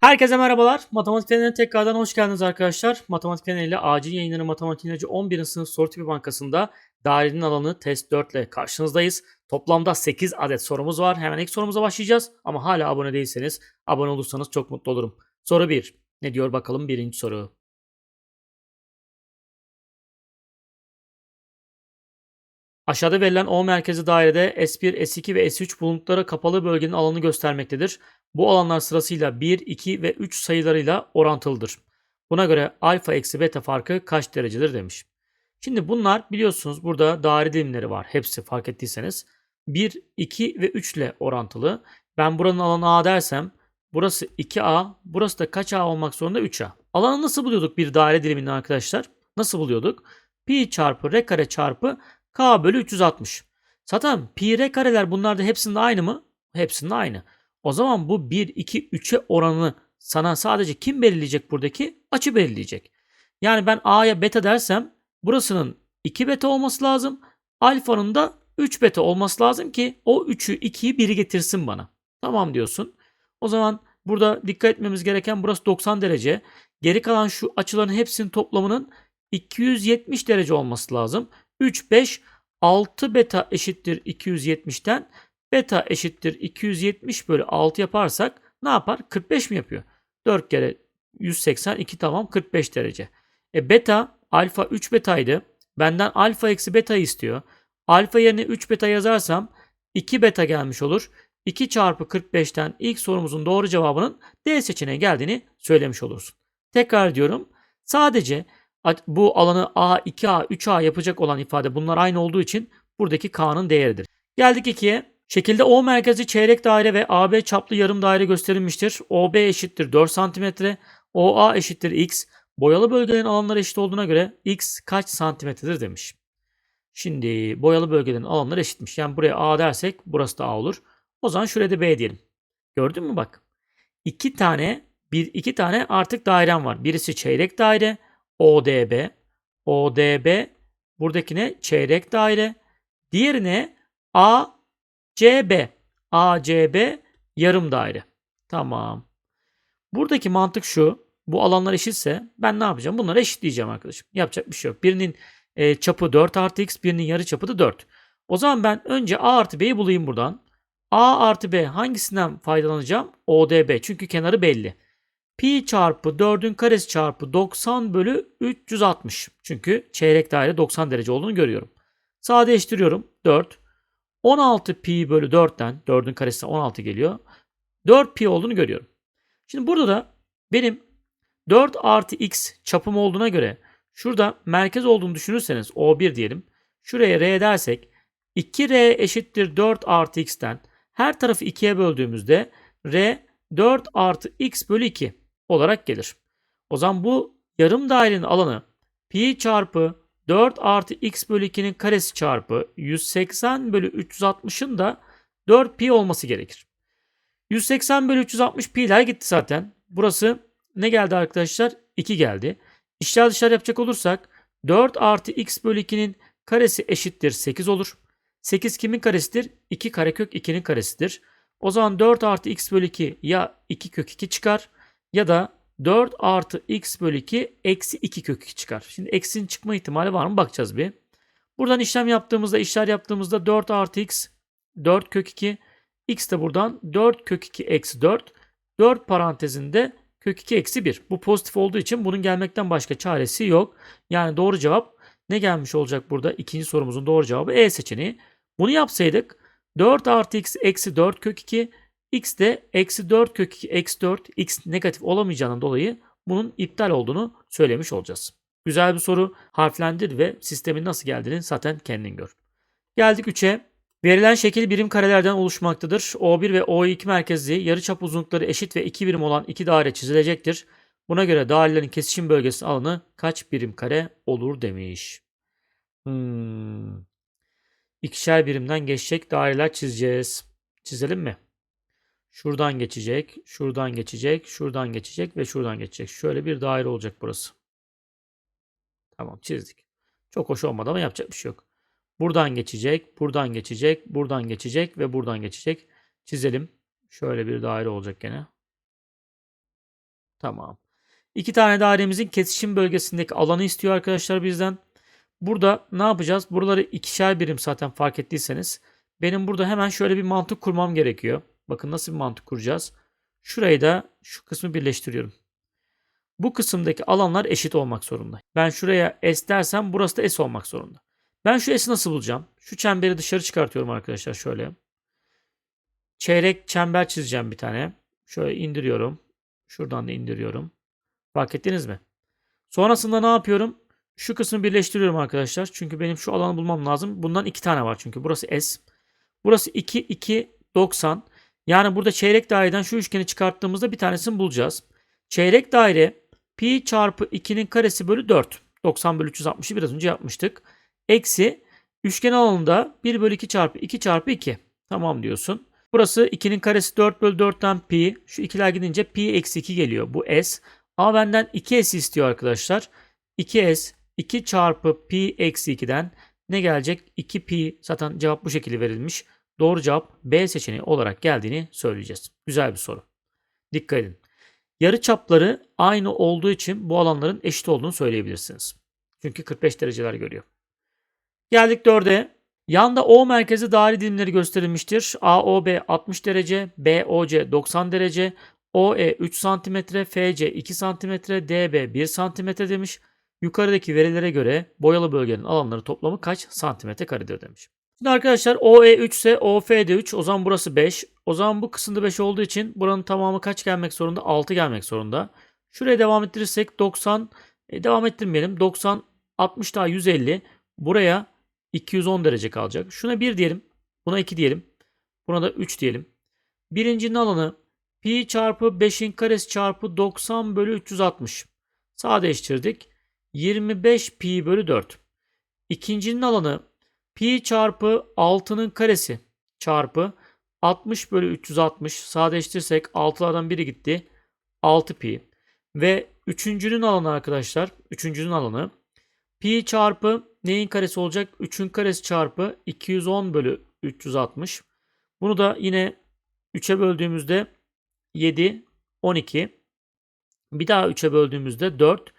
Herkese merhabalar. Matematik Feneri'ne tekrardan hoş geldiniz arkadaşlar. Matematik Feneri ile acil yayınları Matematik İlacı 11. sınıf soru tipi bankasında dairenin alanı test 4 ile karşınızdayız. Toplamda 8 adet sorumuz var. Hemen ilk sorumuza başlayacağız. Ama hala abone değilseniz abone olursanız çok mutlu olurum. Soru 1. Ne diyor bakalım birinci soru. Aşağıda verilen O merkezi dairede S1, S2 ve S3 bulundukları kapalı bölgenin alanını göstermektedir. Bu alanlar sırasıyla 1, 2 ve 3 sayılarıyla orantılıdır. Buna göre alfa eksi beta farkı kaç derecedir demiş. Şimdi bunlar biliyorsunuz burada daire dilimleri var. Hepsi fark ettiyseniz. 1, 2 ve 3 ile orantılı. Ben buranın alanı A dersem burası 2A, burası da kaç A olmak zorunda 3A. Alanı nasıl buluyorduk bir daire diliminden arkadaşlar? Nasıl buluyorduk? Pi çarpı r kare çarpı k bölü 360. Zaten pi r kareler bunlar da hepsinde aynı mı? Hepsinde aynı. O zaman bu 1, 2, 3'e oranını sana sadece kim belirleyecek buradaki? Açı belirleyecek. Yani ben a'ya beta dersem burasının 2 beta olması lazım. Alfanın da 3 beta olması lazım ki o 3'ü 2'yi 1'i getirsin bana. Tamam diyorsun. O zaman burada dikkat etmemiz gereken burası 90 derece. Geri kalan şu açıların hepsinin toplamının 270 derece olması lazım. 3, 5, 6 beta eşittir 270'ten beta eşittir 270 bölü 6 yaparsak ne yapar? 45 mi yapıyor? 4 kere 182 tamam 45 derece. E beta alfa 3 betaydı. Benden alfa eksi betayı istiyor. Alfa yerine 3 beta yazarsam 2 beta gelmiş olur. 2 çarpı 45'ten ilk sorumuzun doğru cevabının D seçeneği geldiğini söylemiş olursun. Tekrar diyorum. Sadece bu alanı A, 2A, 3A yapacak olan ifade bunlar aynı olduğu için buradaki K'nın değeridir. Geldik 2'ye. Şekilde O merkezi çeyrek daire ve AB çaplı yarım daire gösterilmiştir. OB eşittir 4 cm, OA eşittir x. Boyalı bölgelerin alanları eşit olduğuna göre x kaç santimetredir demiş. Şimdi boyalı bölgelerin alanları eşitmiş. Yani buraya A dersek burası da A olur. O zaman şuraya da B diyelim. Gördün mü bak. İki tane, bir iki tane artık dairem var. Birisi çeyrek daire, ODB. ODB buradakine çeyrek daire. Diğerine ACB. ACB yarım daire. Tamam. Buradaki mantık şu. Bu alanlar eşitse ben ne yapacağım? Bunları eşitleyeceğim arkadaşım. Yapacak bir şey yok. Birinin e, çapı 4 artı x, birinin yarı çapı da 4. O zaman ben önce a artı b'yi bulayım buradan. a artı b hangisinden faydalanacağım? ODB. Çünkü kenarı belli. Pi çarpı 4'ün karesi çarpı 90 bölü 360. Çünkü çeyrek daire 90 derece olduğunu görüyorum. Sadeleştiriyorum. 4. 16 pi bölü 4'ten 4'ün karesi 16 geliyor. 4 pi olduğunu görüyorum. Şimdi burada da benim 4 artı x çapım olduğuna göre şurada merkez olduğunu düşünürseniz O1 diyelim. Şuraya R dersek 2R eşittir 4 artı x'ten her tarafı 2'ye böldüğümüzde R 4 artı x bölü 2 olarak gelir. O zaman bu yarım dairenin alanı pi çarpı 4 artı x bölü 2'nin karesi çarpı 180 bölü 360'ın da 4 pi olması gerekir. 180 bölü 360 pi'ler gitti zaten. Burası ne geldi arkadaşlar? 2 geldi. İşler dışarı yapacak olursak 4 artı x bölü 2'nin karesi eşittir 8 olur. 8 kimin karesidir? 2 karekök 2'nin karesidir. O zaman 4 artı x bölü 2 ya 2 kök 2 çıkar ya da 4 artı x bölü 2 eksi 2 kök 2 çıkar. Şimdi eksinin çıkma ihtimali var mı bakacağız bir. Buradan işlem yaptığımızda işler yaptığımızda 4 artı x 4 kök 2 x de buradan 4 kök 2 eksi 4 4 parantezinde kök 2 eksi 1. Bu pozitif olduğu için bunun gelmekten başka çaresi yok. Yani doğru cevap ne gelmiş olacak burada? İkinci sorumuzun doğru cevabı E seçeneği. Bunu yapsaydık 4 artı x eksi 4 kök 2 x de eksi 4 kök 2 eksi 4 x negatif olamayacağından dolayı bunun iptal olduğunu söylemiş olacağız. Güzel bir soru. Harflendir ve sistemin nasıl geldiğini zaten kendin gör. Geldik 3'e. Verilen şekil birim karelerden oluşmaktadır. O1 ve O2 merkezli yarıçap uzunlukları eşit ve 2 birim olan iki daire çizilecektir. Buna göre dairelerin kesişim bölgesi alanı kaç birim kare olur demiş. Hmm. İkişer birimden geçecek daireler çizeceğiz. Çizelim mi? Şuradan geçecek, şuradan geçecek, şuradan geçecek ve şuradan geçecek. Şöyle bir daire olacak burası. Tamam çizdik. Çok hoş olmadı ama yapacak bir şey yok. Buradan geçecek, buradan geçecek, buradan geçecek ve buradan geçecek. Çizelim. Şöyle bir daire olacak gene. Tamam. İki tane dairemizin kesişim bölgesindeki alanı istiyor arkadaşlar bizden. Burada ne yapacağız? Buraları ikişer birim zaten fark ettiyseniz. Benim burada hemen şöyle bir mantık kurmam gerekiyor. Bakın nasıl bir mantık kuracağız. Şurayı da şu kısmı birleştiriyorum. Bu kısımdaki alanlar eşit olmak zorunda. Ben şuraya S dersem burası da S olmak zorunda. Ben şu S'i nasıl bulacağım? Şu çemberi dışarı çıkartıyorum arkadaşlar şöyle. Çeyrek çember çizeceğim bir tane. Şöyle indiriyorum. Şuradan da indiriyorum. Fark ettiniz mi? Sonrasında ne yapıyorum? Şu kısmı birleştiriyorum arkadaşlar. Çünkü benim şu alanı bulmam lazım. Bundan iki tane var çünkü. Burası S. Burası 2, 2, 90. Yani burada çeyrek daireden şu üçgeni çıkarttığımızda bir tanesini bulacağız. Çeyrek daire pi çarpı 2'nin karesi bölü 4. 90 bölü 360'ı biraz önce yapmıştık. Eksi üçgen alanında 1 bölü 2 çarpı 2 çarpı 2. Tamam diyorsun. Burası 2'nin karesi 4 bölü 4'ten pi. Şu ikiler gidince pi eksi 2 geliyor. Bu s. Ama benden 2s istiyor arkadaşlar. 2s 2 çarpı pi eksi 2'den ne gelecek? 2 pi zaten cevap bu şekilde verilmiş. Doğru cevap B seçeneği olarak geldiğini söyleyeceğiz. Güzel bir soru. Dikkat edin. Yarı çapları aynı olduğu için bu alanların eşit olduğunu söyleyebilirsiniz. Çünkü 45 dereceler görüyor. Geldik 4'e. Yanda O merkezi daire dilimleri gösterilmiştir. AOB 60 derece, BOC 90 derece, OE 3 cm, FC 2 cm, DB 1 cm demiş. Yukarıdaki verilere göre boyalı bölgenin alanları toplamı kaç santimetre karedir demiş. Şimdi arkadaşlar OE 3 ise OF de 3. O zaman burası 5. O zaman bu kısımda 5 olduğu için buranın tamamı kaç gelmek zorunda? 6 gelmek zorunda. Şuraya devam ettirirsek 90 e, devam ettirmeyelim. 90 60 daha 150. Buraya 210 derece kalacak. Şuna 1 diyelim. Buna 2 diyelim. Buna da 3 diyelim. Birincinin alanı pi çarpı 5'in karesi çarpı 90 bölü 360. Sadeleştirdik. 25 pi bölü 4. İkincinin alanı pi çarpı 6'nın karesi çarpı 60 bölü 360 sadeleştirirsek 6'lardan biri gitti. 6 pi. Ve üçüncünün alanı arkadaşlar. Üçüncünün alanı pi çarpı neyin karesi olacak? 3'ün karesi çarpı 210 bölü 360. Bunu da yine 3'e böldüğümüzde 7, 12. Bir daha 3'e böldüğümüzde 4.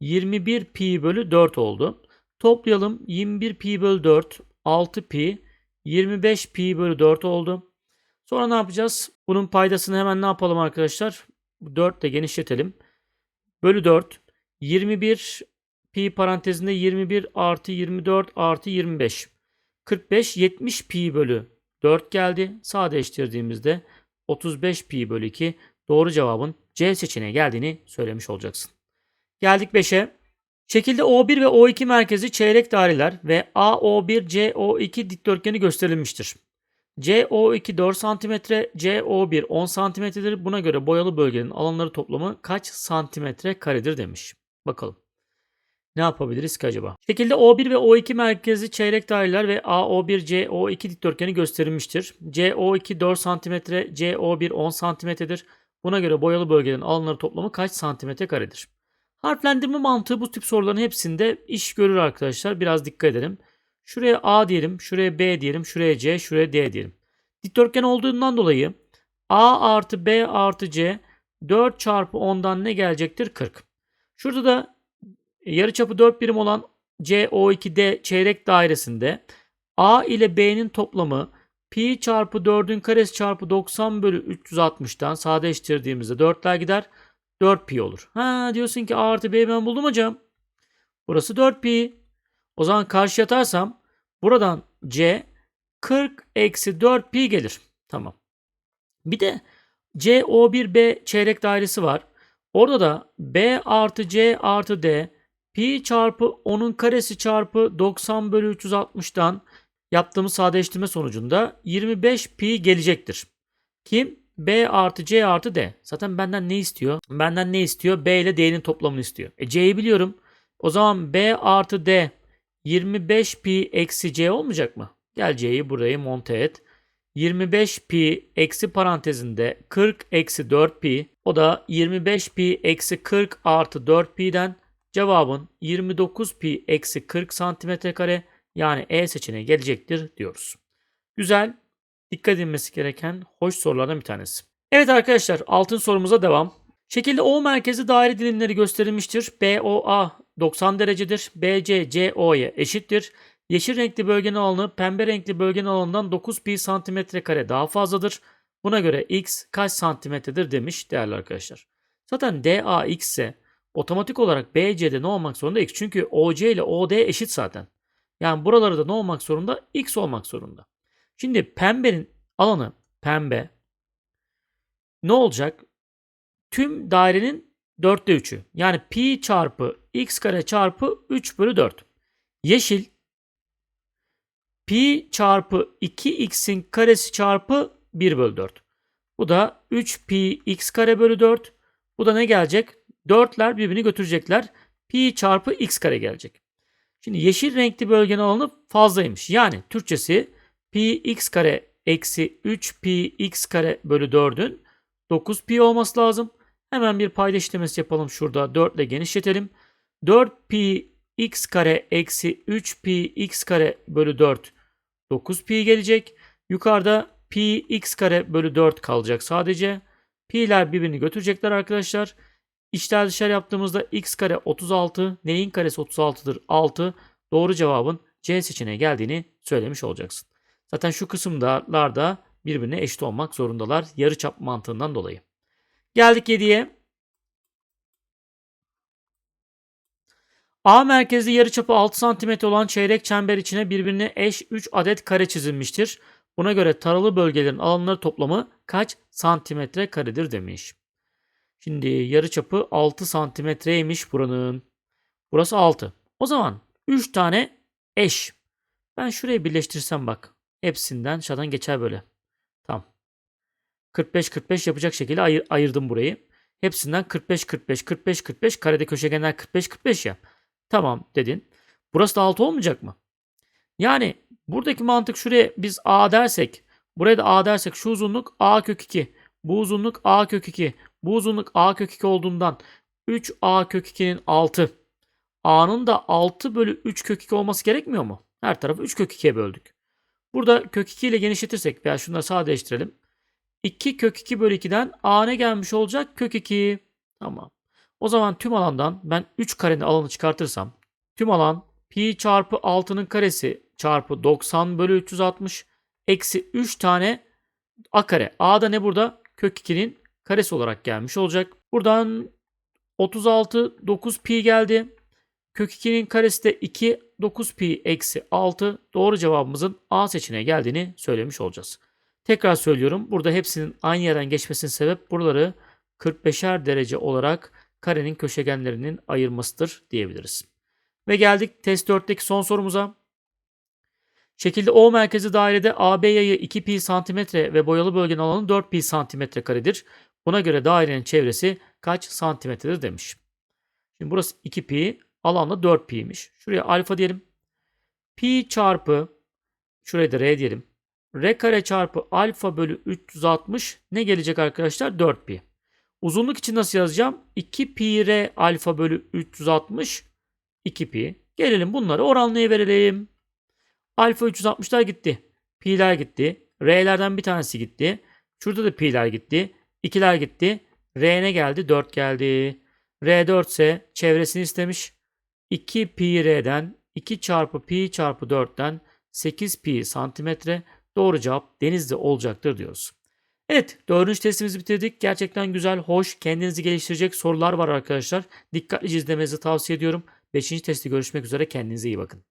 21 pi bölü 4 oldu. Toplayalım. 21 pi bölü 4, 6 pi, 25 pi bölü 4 oldu. Sonra ne yapacağız? Bunun paydasını hemen ne yapalım arkadaşlar? 4 ile genişletelim. Bölü 4. 21 pi parantezinde 21 artı 24 artı 25. 45 70 pi bölü 4 geldi. Sadeleştirdiğimizde 35 pi bölü 2 doğru cevabın C seçeneği geldiğini söylemiş olacaksın. Geldik 5'e. Şekilde O1 ve O2 merkezi çeyrek daireler ve AO1 CO2 dikdörtgeni gösterilmiştir. CO2 4 cm, CO1 10 cm'dir. Buna göre boyalı bölgenin alanları toplamı kaç santimetre karedir demiş. Bakalım. Ne yapabiliriz ki acaba? Şekilde O1 ve O2 merkezi çeyrek daireler ve AO1 CO2 dikdörtgeni gösterilmiştir. CO2 4 cm, CO1 10 cm'dir. Buna göre boyalı bölgenin alanları toplamı kaç santimetre karedir? Harflendirme mantığı bu tip soruların hepsinde iş görür arkadaşlar. Biraz dikkat edelim. Şuraya A diyelim, şuraya B diyelim, şuraya C, şuraya D diyelim. Dikdörtgen olduğundan dolayı A artı B artı C 4 çarpı 10'dan ne gelecektir? 40. Şurada da yarıçapı 4 birim olan CO2D çeyrek dairesinde A ile B'nin toplamı pi çarpı 4'ün karesi çarpı 90 bölü 360'tan sadeleştirdiğimizde 4'ler gider. 4 pi olur. Ha diyorsun ki A artı B'yi ben buldum hocam. Burası 4 pi. O zaman karşı atarsam buradan C 40 eksi 4 pi gelir. Tamam. Bir de CO1B çeyrek dairesi var. Orada da B artı C artı D pi çarpı 10'un karesi çarpı 90 bölü 360'dan yaptığımız sadeleştirme sonucunda 25 pi gelecektir. Kim? B artı C artı D. Zaten benden ne istiyor? Benden ne istiyor? B ile D'nin toplamını istiyor. E C'yi biliyorum. O zaman B artı D 25 pi eksi C olmayacak mı? Gel C'yi buraya monte et. 25 pi eksi parantezinde 40 eksi 4 pi. O da 25 pi eksi 40 artı 4 pi'den cevabın 29 pi eksi 40 santimetre kare yani E seçeneği gelecektir diyoruz. Güzel dikkat edilmesi gereken hoş sorulardan bir tanesi. Evet arkadaşlar altın sorumuza devam. Şekilde O merkezi daire dilimleri gösterilmiştir. BOA 90 derecedir. BC CO'ya eşittir. Yeşil renkli bölgenin alanı pembe renkli bölgenin alanından 9 pi santimetre kare daha fazladır. Buna göre x kaç santimetredir demiş değerli arkadaşlar. Zaten DA x ise otomatik olarak BC'de ne olmak zorunda x? Çünkü OC ile OD eşit zaten. Yani buraları da ne olmak zorunda? X olmak zorunda. Şimdi pembenin alanı pembe ne olacak? Tüm dairenin 4'te 3'ü. Yani pi çarpı x kare çarpı 3 bölü 4. Yeşil pi çarpı 2x'in karesi çarpı 1 bölü 4. Bu da 3 pi x kare bölü 4. Bu da ne gelecek? 4'ler birbirini götürecekler. Pi çarpı x kare gelecek. Şimdi yeşil renkli bölgenin alanı fazlaymış. Yani Türkçesi pi x kare eksi 3 pi x kare bölü 4'ün 9 pi olması lazım. Hemen bir payda işlemesi yapalım şurada. 4 ile genişletelim. 4 pi x kare eksi 3 pi x kare bölü 4 9 pi gelecek. Yukarıda pi x kare bölü 4 kalacak sadece. Pi'ler birbirini götürecekler arkadaşlar. İçler dışarı yaptığımızda x kare 36. Neyin karesi 36'dır? 6. Doğru cevabın C seçeneği geldiğini söylemiş olacaksın. Zaten şu kısımlarda birbirine eşit olmak zorundalar. Yarıçap mantığından dolayı. Geldik 7'ye. A merkezli yarıçapı 6 cm olan çeyrek çember içine birbirine eş 3 adet kare çizilmiştir. Buna göre taralı bölgelerin alanları toplamı kaç santimetre karedir demiş. Şimdi yarıçapı 6 santimetreymiş buranın. Burası 6. O zaman 3 tane eş. Ben şurayı birleştirsem bak. Hepsinden şadan geçer böyle. Tamam. 45-45 yapacak şekilde ayır, ayırdım burayı. Hepsinden 45-45, 45-45 karede köşegenler 45-45 ya. Tamam dedin. Burası da 6 olmayacak mı? Yani buradaki mantık şuraya biz A dersek, buraya da A dersek şu uzunluk A kök 2, bu uzunluk A kök 2, bu uzunluk A kök 2 olduğundan 3A kök 2'nin 6. A'nın da 6 bölü 3 kök 2 olması gerekmiyor mu? Her tarafı 3 kök 2'ye böldük. Burada kök 2 ile genişletirsek veya şunları sadeleştirelim. 2 kök 2 bölü 2'den A ne gelmiş olacak? Kök 2. Tamam. O zaman tüm alandan ben 3 karenin alanı çıkartırsam tüm alan pi çarpı 6'nın karesi çarpı 90 bölü 360 eksi 3 tane a kare. A da ne burada? Kök 2'nin karesi olarak gelmiş olacak. Buradan 36 9 pi geldi. Kök 2'nin karesi de 2 9 pi eksi 6 doğru cevabımızın A seçeneği geldiğini söylemiş olacağız. Tekrar söylüyorum. Burada hepsinin aynı yerden geçmesinin sebep buraları 45'er derece olarak karenin köşegenlerinin ayırmasıdır diyebiliriz. Ve geldik test 4'teki son sorumuza. Şekilde O merkezi dairede AB yayı 2 pi santimetre ve boyalı bölgenin alanı 4 pi santimetre karedir. Buna göre dairenin çevresi kaç santimetredir demiş. Şimdi burası 2 pi, alanda 4 pi'ymiş. Şuraya alfa diyelim. Pi çarpı, şuraya da r diyelim. R kare çarpı alfa bölü 360 ne gelecek arkadaşlar? 4 pi. Uzunluk için nasıl yazacağım? 2 pi r alfa bölü 360 2 pi. Gelelim bunları oranlıya verelim. Alfa 360'lar gitti. Pi'ler gitti. R'lerden bir tanesi gitti. Şurada da pi'ler gitti. 2'ler gitti. R ne geldi? 4 geldi. R 4 ise çevresini istemiş. 2 pi R'den 2 çarpı pi çarpı 4'ten 8 pi santimetre doğru cevap denizde olacaktır diyoruz. Evet dördüncü testimizi bitirdik. Gerçekten güzel, hoş, kendinizi geliştirecek sorular var arkadaşlar. Dikkatlice izlemenizi tavsiye ediyorum. Beşinci testi görüşmek üzere. Kendinize iyi bakın.